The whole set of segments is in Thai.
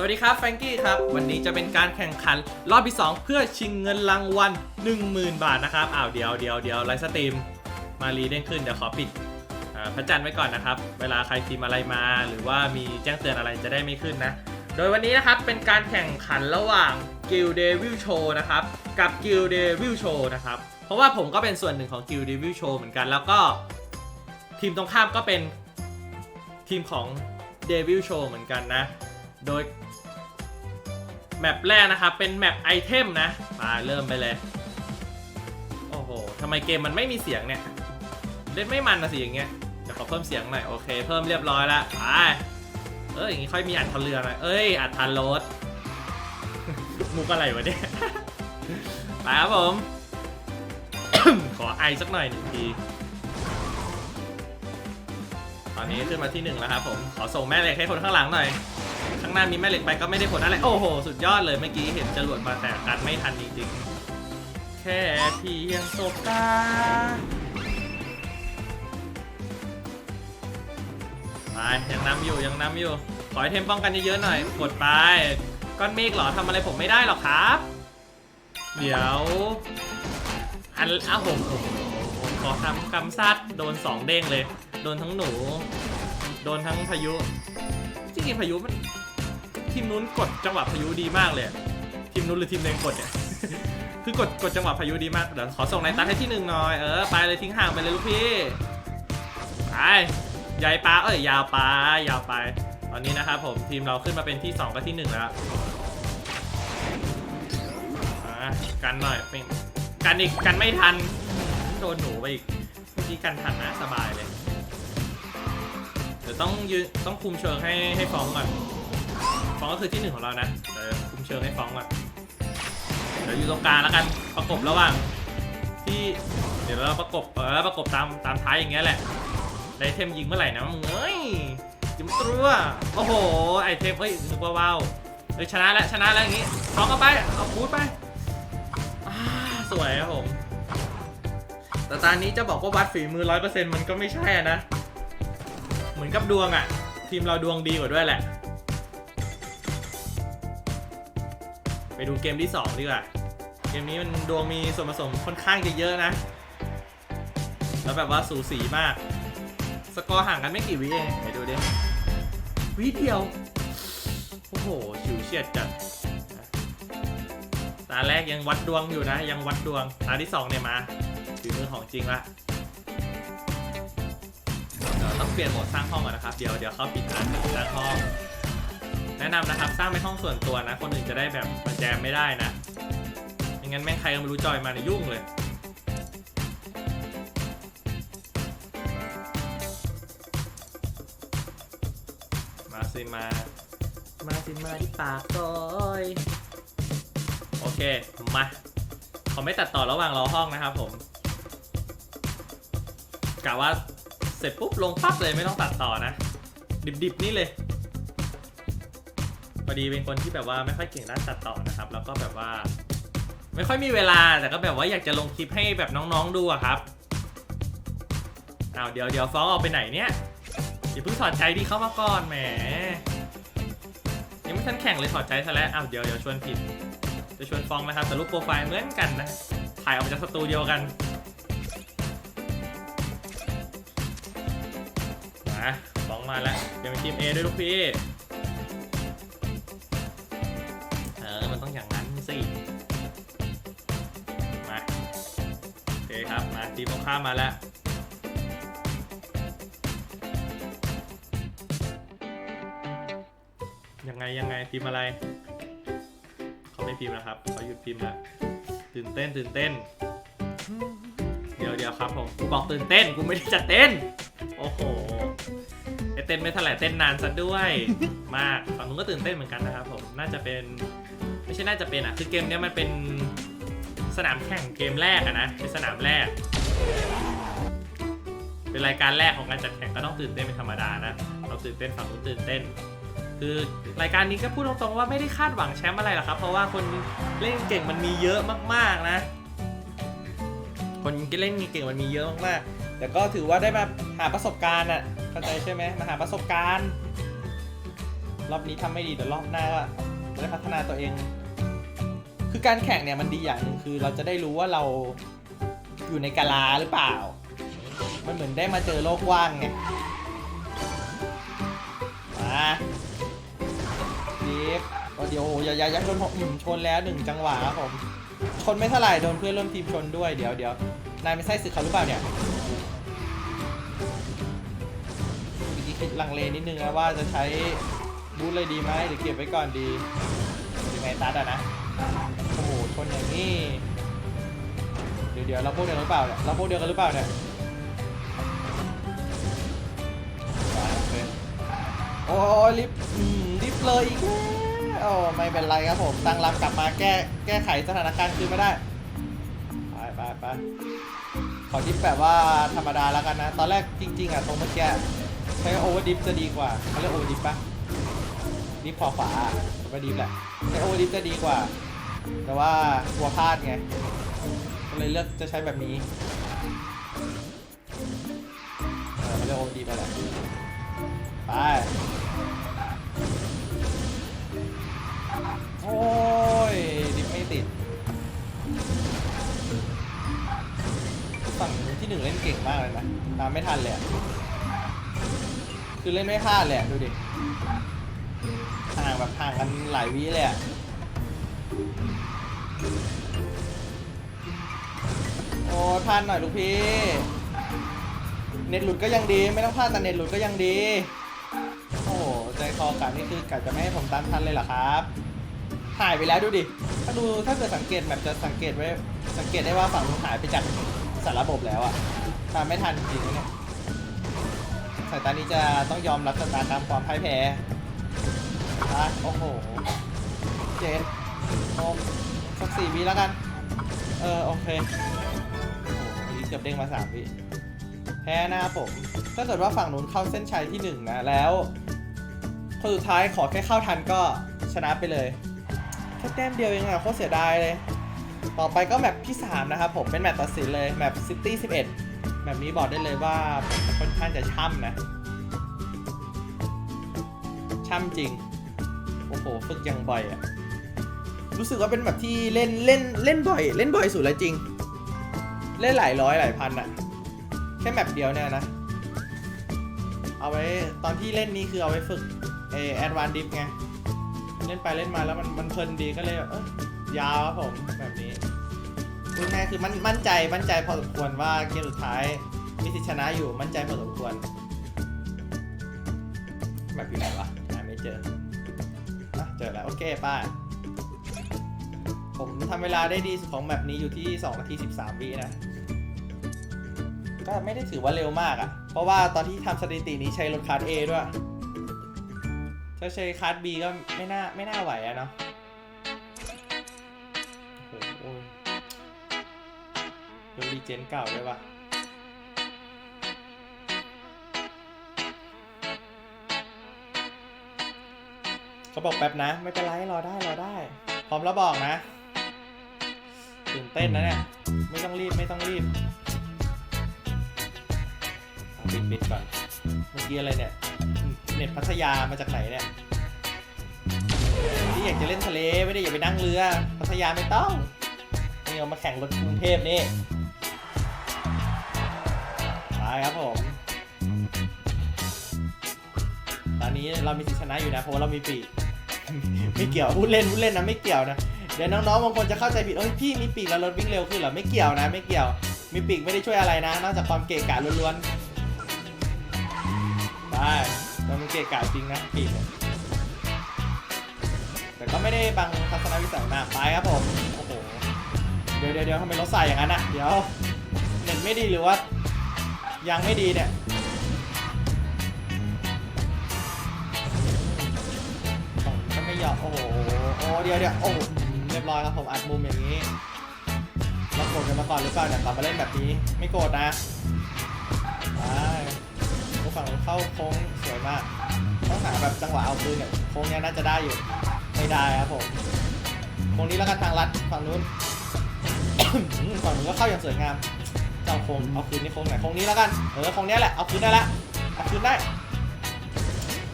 สวัสดีครับแฟรงกี้ครับ วันนี้จะเป็นการแข่งขันรอบที่ 2 เพื่อชิงเงินรางวัล10,000 บาทนะครับอ้าวเดี๋ยวเดี๋ยวเดี๋ยวไลฟ์สตรีมมารีเด้งขึ้นเดี๋ยวขอปิดพระจันทร์ไว้ก่อนนะครับ เวลาใครพิมพ์อะไรมา หรือว่ามีแจ้งเตือนอะไรจะได้ไม่ขึ้นนะ โดยวันนี้นะครับเป็นการแข่งขันระหว่าง Guild Devil Show นะครับกับ Guild Devil Show นะครับเพราะว่าผมก็เป็นส่วนหนึ่งของ Guild Devil Show เหมือนกันแล้วก็ทีมตรงข้ามก็เป็นทีมของ Devil Show เหมือนกันนะ โดย แมปแรกนะครับ เป็นแมปไอเทมนะมาเริ่มไปเลย โอ้โหทำไมเกมมันไม่มีเสียงเนี่ย เล่นไม่มันนะสิอย่างเงี้ยเดี๋ยวขอเพิ่มเสียงหน่อย โอเค เพิ่มเรียบร้อยล้วไปเอออย่างงี้ค่อยมีอัดทันเรือหน่อยเอ้ย อัดทันรถมุกอะไรวะเนี่ยไปครับผม ขอไอสักหน่อยหนึ่งที ตอนนี้ขึ้นมาที่หนึ่งแล้วครับผม ขอส่งแม่เหล็กให้คนข้างหลังหน่อย หน้ามีแม่เหล็กไปก็ไม่ได้ผลอะไร โอ้โห สุดยอดเลยเมื่อกี้เห็นจรวดมาแต่กันไม่ทันจริงๆ แค่เพียงสบตาไปยังนำอยู่ยังนำอยู่ ขอให้เทมป้องกันเยอะๆหน่อยกดไป ก้อนเมฆเหรอทำอะไรผมไม่ได้หรอกครับ เดี๋ยว อันอ้าวผมผมขอทำกำซัดโดนสองเด้งเลย โดนทั้งหนู โดนทั้งพายุจริงๆพายุมัน ทีมนู้นกดจังหวะพายุดีมากเลย ทีมนู้นหรือทีมเดงกดเนี่ยคือกดกดจังหวะพายุดีมากเดี๋ยวขอส่งนายตันให้ที่หนึ่งหน่อยเออไปเลยทิ้งห่างไปเลยลูกพี่ไปใหญ่ปลาเอ้ยยาวปลายาวไป ตอนนี้นะครับผมทีมเราขึ้นมาเป็นที่ 2 กับที่ 1 แล้วอะกันหน่อยเป็นกันอีกกันไม่ทันโดนหนูไปอีกเมื่อกี้กันทันนะสบายเลยเดี๋ยวต้องยืนต้องคุมเชิงให้ให้ฟ้องก่อน ฟองก็คือที่หนึ่งของเรานะเดี๋ยวคุมเชิงให้ฟองก่อนเดี๋ยวอยู่ตรงกลางแล้วกันประกบระหว่างที่เดี๋ยวเราประกบเออประกบตามตามท้ายอย่างเงี้ยแหละไอเทมยิงเมื่อไหร่นะมึงเอ้ยจิ้มตัวโอ้โหไอเทมเอ้ยนึกว่าว้าวเอ้ยชนะแล้วชนะแล้วอย่างงี้ฟองเข้าไปเอาพูดไปสวยครับผมแต่ตอนนี้จะบอกว่าวัดฝีมือร้อยเปอร์เซ็นต์มันก็ไม่ใช่อะนะ เหมือนกับดวงอะทีมเราดวงดีกว่าด้วยแหละ ไปดูเกมที่ 2 ดีกว่า เกมนี้มันดวงมีส่วนผสมค่อนข้างจะเยอะนะ แล้วแบบว่าสูสีมาก สกอร์ห่างกันไม่กี่วิเองไปดูดิวิเดียว โอ้โหฉิวเฉียดจัดตาแรกยังวัดดวงอยู่นะ ยังวัดดวง ตาที่ 2 เนี่ยมาฝีมือของจริงละเดี๋ยวต้องเปลี่ยนโหมดสร้างห้องก่อนนะครับ เดี๋ยวเดี๋ยวเขาปิดร้านสร้างห้อง แนะนำนะครับสร้างเป็นห้องส่วนตัวนะ คนอื่นจะได้แบบมาแจมไม่ได้นะไม่งั้นแม่งใครก็ไม่รู้จอยมาในยยุ่งเลยมาสิมา มาสิมาที่ปากซอยโอเค มาเขาไม่ตัดต่อระหว่างรอห้องนะครับผมกะว่าเสร็จปุ๊บลงปั๊บเลยไม่ต้องตัดต่อนะ ดิบๆนี่เลยพอ ดีเป็นคนที่แบบว่าไม่ค่อยเก่งด้านตัดต่อนะครับ แล้วก็แบบว่า ไม่ค่อยมีเวลาแต่ก็แบบว่าอยากจะลงคลิปให้แบบน้องๆดูอะครับอ้าวเดี๋ยวเดี๋ยวฟ้องออกไปไหนเนี่ยอย่าเพิ่งถอดใจดีเข้ามาก่อนแหมยังไม่ทันแข่งเลยถอดใจซะแล้วอ้าวเดี๋ยวเดี๋ยวชวนผิดจะชวนฟ้องนะครับ แต่รูปโปรไฟล์เหมือนกันนะถ่ายออกมาจากสตูเดิโอกันมาฟ้องมาแล้วเดี๋ยวเป็นทีม A ด้วยลูกพี่ ทีมตรงข้ามมาแล้วยังไงยังไงพิมพ์อะไร เขาไม่พิมพ์นะครับเขาหยุดพิมพ์แล้วตื่นเต้นตื่นเต้น เดี๋ยวเดี๋ยวครับผมกูบอกตื่นเต้นกูไม่ได้จะเต้น โอ้โหไอเต้นไม่เท่าไหร่เต้นนานซะด้วยมากฝั่งนู้นก็ตื่นเต้นเหมือนกันนะครับผมน่าจะเป็นไม่ใช่น่าจะเป็นอะคือเกมเนี้ยมันเป็นสนามแข่งเกมแรกอะนะเป็นสนามแรก เป็นรายการแรกของการจัดแข่งก็ต้องตื่นเต้นเป็นธรรมดานะ เราตื่นเต้นฝั่งนู้นตื่นเต้น คือรายการนี้ก็พูดตรงๆว่าไม่ได้คาดหวังแชมป์อะไรหรอกครับ เพราะว่าคนเล่นเก่งมันมีเยอะมากๆนะ คนเล่นเก่งมันมีเยอะมากๆแต่ก็ถือว่าได้มาหาประสบการณ์อะเข้าใจใช่ไหมมาหาประสบการณ์ รอบนี้ทำไม่ดีเดี๋ยวรอบหน้าก็จะได้พัฒนาตัวเอง คือการแข่งเนี่ยมันดีอย่างหนึ่งคือเราจะได้รู้ว่าเรา อยู่ในกาลาหรือเปล่า มันเหมือนได้มาเจอโลกว้างไง มาดิฟโอ้เดี๋ยวอย่าอย่าอย่าชนผมอืมชนแล้วหนึ่งจังหวะครับผม ชนไม่เท่าไหร่โดนเพื่อนร่วมทีมชนด้วยเดี๋ยวเดี๋ยวนายไม่ใช่สึกเขาหรือเปล่าเนี่ยมีคิดลังเลนิดนึงนะว่าจะใช้บูทเลยดีไหมหรือเก็บไว้ก่อนดียังไงตัดอะนะโอ้โหชนอย่างนี้ เดี๋ยวเราพวกเดียวกันหรือเปล่าเนี่ยเราพวกเดียวกันหรือเปล่าเนี่ยโอ้ยลิฟต์อืมลิฟเลยอีกโอ้ไม่เป็นไรครับผมตั้งรับกลับมาแก้แก้ไขสถานการณ์คืนไม่ได้ไปไปไปขอดิฟแบบว่าธรรมดาแล้วกันนะ ตอนแรกจริง ๆอะตรงเมื่อกี้ใช้โอเวอร์ดิฟจะดีกว่าเขาเรียกโอเวอร์ดิฟปะดิฟพอขวาผมว่าดิฟแหละใช้โอเวอร์ดิฟจะดีกว่า แต่ว่ากลัวพลาดไง เลยเลือกจะใช้แบบนี้เออเขาเรียกโอดิฟไปแหละไปโอ้ยดิฟไม่ติดฝั่งที่หนึ่งเล่นเก่งมากเลยนะตามไม่ทันเลยอะคือเล่นไม่พลาดเลยอะดูดิห่างแบบห่างกันหลายวิเลยอะ โอ้ยพลาดหน่อยลูกพี่ เน็ตหลุดก็ยังดี ไม่ต้องพลาดแต่เน็ตหลุดก็ยังดี โอ้โหใจคอกันนี่คือกะจะไม่ให้ผมตามทันเลยเหรอครับหายไปแล้วดูดิ ถ้าดูถ้าเกิดสังเกตแบบจะสังเกตไว้ สังเกตได้ว่าฝั่งนู้นหายไปจากสารระบบแล้วอะตามไม่ทันจริงเนี่ยสายตานี้จะต้องยอมรับชะตากรรมความพ่ายแพ้อะโอ้โห เจ็ดหกสักสี่วิแล้วกัน เออ โอเค เกือบเด้งมาสามวิแพ้นะครับผม ถ้าเกิดว่าฝั่งนู้นเข้าเส้นชัยที่หนึ่งนะแล้วคนสุดท้ายขอแค่เข้าทันก็ชนะไปเลยแค่แต้มเดียวเองอะโคตรเสียดายเลย ต่อไปก็แมปที่ 3 นะครับผมเป็นแมปตัดสินเลยแมปซิตี้11แมปนี้บอกได้เลยว่าค่อนข้างจะช่ำนะ ช่ำจริง โอ้โห ฝึกยังบ่อยอะรู้สึกว่าเป็นแบบที่เล่นเล่นเล่นบ่อย เล่นบ่อยสุดแล้วจริง เล่นหลายร้อยหลายพันอะแค่แมปเดียวเนี่ยนะ เอาไว้ตอนที่เล่นนี้คือเอาไว้ฝึกเอแอดวานดิฟไง เล่นไปเล่นมาแล้วมันมันเพลินดีก็เลยแบบเอ้ยยาวครับผมแบบนี้พูดง่ายคือมันมั่นใจมั่นใจพอสมควรว่าเกมสุดท้ายมีสิทธิชนะอยู่มั่นใจพอสมควรแบบอยู่ไหนวะหาไม่เจออะเจอแล้วโอเคป้าผมทำเวลาได้ดีสุดของแมปนี้อยู่ที่2นาที13วินะ ก็ไม่ได้ถือว่าเร็วมากอะ่ะ เพราะว่าตอนที่ทำสถิตินี้ใช้รถคาร์ด A ด้วย ถ้าใช้คาร์ด B ก็ไม่น่าไม่น่าไหวอะเนาะโอ้โหเป็นรีเจนเก่าด้วยปะเขาบอกแป๊บนะ ไม่เป็นไรรอได้รอได้ พร้อมแล้วบอกนะ ตื่นเต้นนะเนี่ย ไม่ต้องรีบไม่ต้องรีบ ปิดปิดก่อนเมื่อกี้อะไรเนี่ย เน็ตพัทยามาจากไหนเนี่ยที่อยากจะเล่นทะเลไม่ได้อยากไปนั่งเรือ พัทยาไม่ต้องนี่เอามาแข่งรถกรุงเทพนี่ไปครับผม ตอนนี้เรามีสิทธิชนะอยู่นะเพราะว่าเรามีปีกไม่เกี่ยวพูดเล่นพูดเล่นนะไม่เกี่ยวนะเดี๋ยวน้องๆบางคนจะเข้าใจผิดเอ้ยพี่มีปีกแล้วรถวิ่งเร็วขึ้นเหรอไม่เกี่ยวนะ ไม่เกี่ยว มีปีกไม่ได้ช่วยอะไรนะ นอกจากความเกะกะล้วนๆ แต่มันเกะกะจริงนะปีกแต่ก็ไม่ได้บังทัศนวิสัยมากไปครับผม โอ้โหเดี๋ยวเดี๋ยวเดี๋ยวทำไมรถใส่อย่างนั้นอะ เดี๋ยวเน็ตไม่ดีหรือว่า ยังไม่ดีเนี่ยก็ไม่ยอมโอ้โห โอ้เดี๋ยวเดี๋ยวโอ้เรียบร้อยครับผมอัดมุมอย่างนี้เราโกรธกันมาก่อนหรือเปล่าเนี่ยกลับมาเล่นแบบนี้ ไม่โกรธนะไป ฝั่งเข้าโค้งสวยมาก ต้องหาแบบจังหวะเอาปืนเนี่ยโค้งเนี้ยน่าจะได้อยู่ ไม่ได้ครับผมโค้งนี้แล้วกันทางลัดฝั่งนู้น ฝั่งนู้นก็เข้าอย่างสวยงาม เจ้าโค้งเอาคืนนี่โค้งไหนโค้งนี้แล้วกันเออโค้งเนี้ยแหละเอาคืนได้ละเอาคืนได้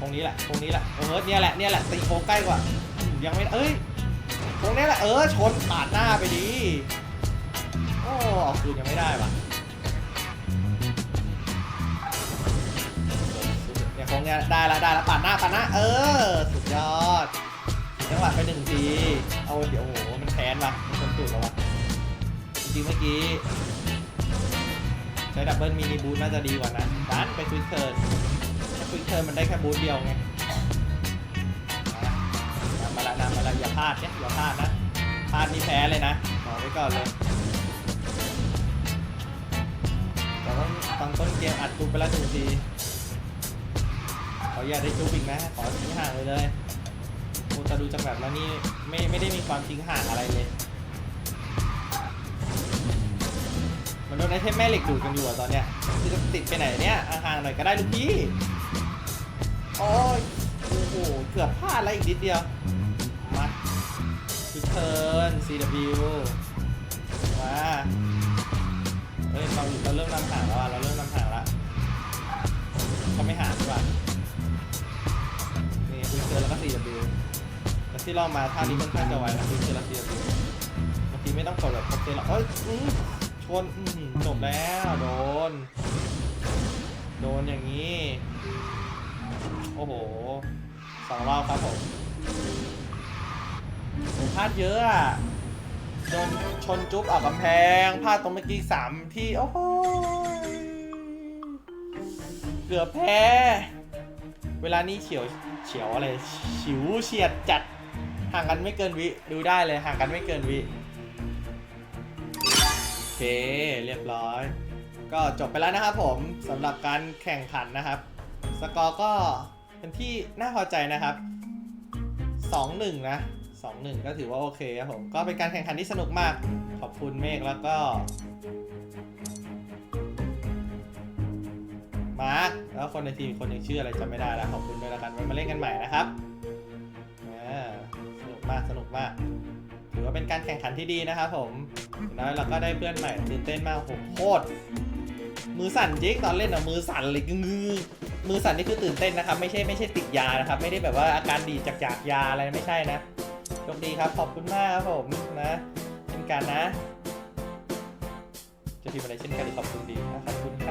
ตรงนี้แหละตรงนี้แหละเออเนี่ยแหละเนี่ยแหละตีโค้งใกล้กว่ายังไม่เอ้ยตรงนี้แหละเออชนปาดหน้าไปดีโอ้เอาคืนยังไม่ได้ว่ะ คงเนี่ยได้ละได้ละปาดหน้าปาดหน้า เออ สุดยอด จังหวะไปหนึ่งที เอาเดี๋ยวโอ้โห มันแค้นว่ะมันชนตูดแล้วว่ะ จริงๆเมื่อกี้ ใช้ดับเบิลมินิบูทน่าจะดีกว่านะดันไปควิกเทิร์นถ้าควิกเทิร์นมันได้แค่บูทเดียวไงมาละนำมาละอย่าพลาดเนี่ยอย่าพลาดนะ พลาดนี่แพ้เลยนะบอกไว้ก่อนเลยแต่ต้องตอนต้นเกมอัดจุกไปแล้วหนึ่งที ขออย่าได้จุกอีกนะขอทิ้งห่างเลยเลยโอ้แต่ดูจากแบบแล้วนี่ไม่ไม่ได้มีความทิ้งห่างอะไรเลยมันโดนไอเทมแม่เหล็กดูดกันอยู่อะตอนเนี้ยคือจะติดไปไหนเนี่ยห่างๆหน่อยก็ได้ลูกพี่โอ้ยโอ้โหเกือบพลาดแล้วอีกนิดเดียวมาพิเทิร์น CW มาเฮ้ยเราเราเริ่มนำห่างแล้วอะเราเริ่มนำห่างแล้วเขาไม่ห่างดีกว่า ที่เรามาท่านี้ค่อนข้างจะไวนะพิเทิร์นและ CW เมื่อกี้ไม่ต้องกดแบบครบเซตหรอกเอ้ยอื้อชนจบแล้วโดน โดนอย่างนี้ โอ้โหสองรอบครับผมผมพลาดเยอะอะโดนชนจุ๊บออกกำแพงพลาดตรงเมื่อกี้สามที่ โอ้โหเกือบแพ้ เวลานี้เฉียวเฉียวอะไร ฉิวเฉียดจัด ห่างกันไม่เกินวิดูได้เลยห่างกันไม่เกินวิโอเคเรียบร้อย ก็จบไปแล้วนะครับผมสำหรับการแข่งขันนะครับ สกอร์ก็เป็นที่น่าพอใจนะครับ 2-1 นะ 2-1 ก็ถือว่าโอเคครับผม ก็เป็นการแข่งขันที่สนุกมาก ขอบคุณเมฆแล้วก็มาร์คแล้วคนในทีมคนหนึ่งชื่ออะไรจำไม่ได้แล้วขอบคุณด้วยแล้วกันไว้มาเล่นกันใหม่นะครับ มากสนุกมาก ถือว่าเป็นการแข่งขันที่ดีนะครับผมอย่างน้อยเราก็ได้เพื่อนใหม่ตื่นเต้นมากโอ้โหโคตรมือสั่นจริงตอนเล่นอะมือสั่นเลยงือมือสั่นนี่คือตื่นเต้นนะครับ ไม่ใช่ไม่ใช่ติดยานะครับ ไม่ได้แบบว่าอาการดีดจากจากยาอะไรไม่ใช่นะโชคดีครับขอบคุณมากครับผมนะเช่นกันนะ จะพิมพ์อะไรเช่นกันหรือขอบคุณดีนะขอบคุณ